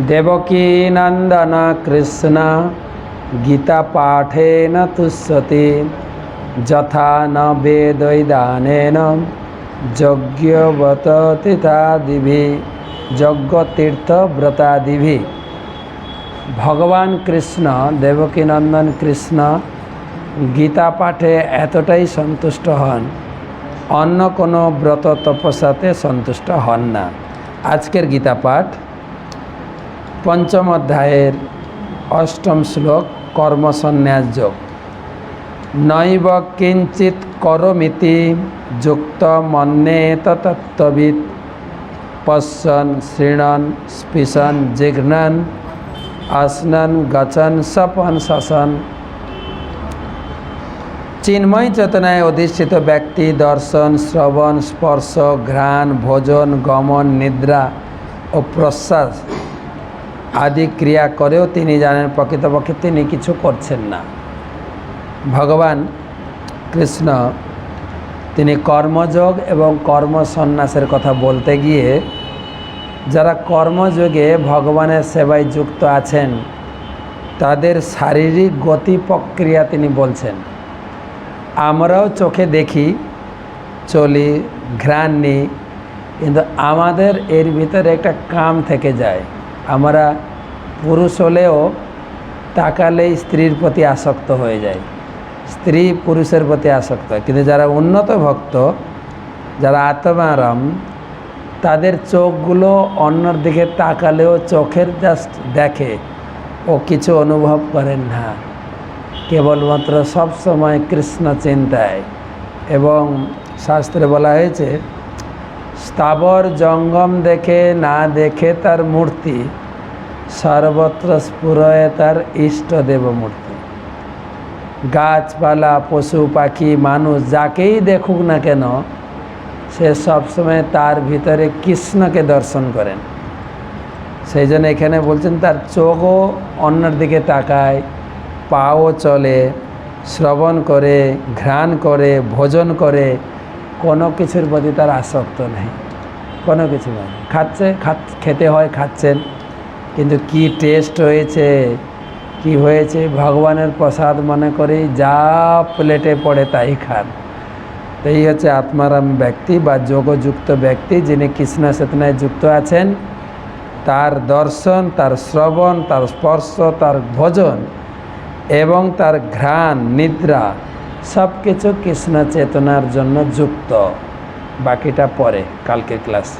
দেবকী নন্দন কৃষ্ণ গীতা পাঠেন তুষ্যতি যথা ন বেদৈদানেন যজ্ঞবত তীর্থাদিভি যজ্ঞতীর্থ ব্রতাদিভি ভগবান কৃষ্ণ দেবকী নন্দন কৃষ্ণ গীতা পাঠে এতটাই সন্তুষ্ট হন অন্য কোনো ব্রত তপস্যাতে সন্তুষ্ট হন না আজকের গীতা পাঠ পঞ্চম অধ্যায়ের অষ্টম শ্লোক, কর্মসন্ন্যাস যোগ। নৈব কিঞ্চিত করমিতি যুক্ত মন্যেত তত্ত্ববিদ পশ্যন শৃণন স্পৃশন জিঘ্নন, আসনন গচন সপন শসন। চিন্ময় চেতনায় অধিষ্ঠিত ব্যক্তি দর্শন, শ্রবণ, স্পর্শ, ঘ্রাণ, ভোজন, গমন, নিদ্রা ও প্রশ্বাস আদি ক্রিয়া করেও তিনি জানেন, প্রকৃতপক্ষে তিনি কিছু করছেন না। ভগবান কৃষ্ণ তিনি কর্মযোগ এবং কর্মসন্ন্যাসের কথা বলতে গিয়ে, যারা কর্মযোগে ভগবানের সেবায় যুক্ত আছেন, তাদের শারীরিক গতি প্রক্রিয়া তিনি বলছেন। আমরাও চোখে দেখি, চলি, ঘ্রাণ নিই, কিন্তু আমাদের এর ভিতরে একটা কাম থেকে যায়। আমরা পুরুষ হলেও তাকালেই স্ত্রীর প্রতি আসক্ত হয়ে যায়। স্ত্রী পুরুষের প্রতি আসক্ত কিন্তু যারা উন্নত ভক্ত, যারা আত্মারাম, তাদের চোখগুলো অন্যর দিকে তাকালেও চোখের জাস্ট দেখে ও কিছু অনুভব করেন না। কেবলমাত্র সবসময় কৃষ্ণ চিন্তায়। এবং শাস্ত্রে বলা হয়েছে স্থাবর জঙ্গম দেখে না দেখে তার মূর্তি, সর্বত্র স্ফুরয়ে তার ইষ্টদেব মূর্তি গাছপালা, পশু, পাখি, মানুষ যাকেই দেখুক না কেন, সে সবসময় তার ভিতরে কৃষ্ণকে দর্শন করেন। সেই জন্য এখানে বলছেন, তার চোখও অন্যের দিকে তাকায়, পাও চলে, শ্রবণ করে, ঘ্রাণ করে, ভোজন করে কোনো কিছুর প্রতি তার আসক্ত নেই। কোনো কিছু নয় খাচ্ছে, খাত হয়, খাচ্ছেন। কিন্তু কি টেস্ট হয়েছে, কি হয়েছে, ভগবানের প্রসাদ মনে করি যা প্লেটে পড়ে তাই খান। এই হচ্ছে আত্মারাম ব্যক্তি বা যোগযুক্ত ব্যক্তি যিনি কৃষ্ণ চেতনায় যুক্ত আছেন। তার দর্শন, তার শ্রবণ, তার স্পর্শ, তার ভোজন এবং তার ঘ্রাণ, নিদ্রা সব কিছু কৃষ্ণ চেতনার জন্য যুক্ত। বাকিটা পরে কালকে ক্লাস।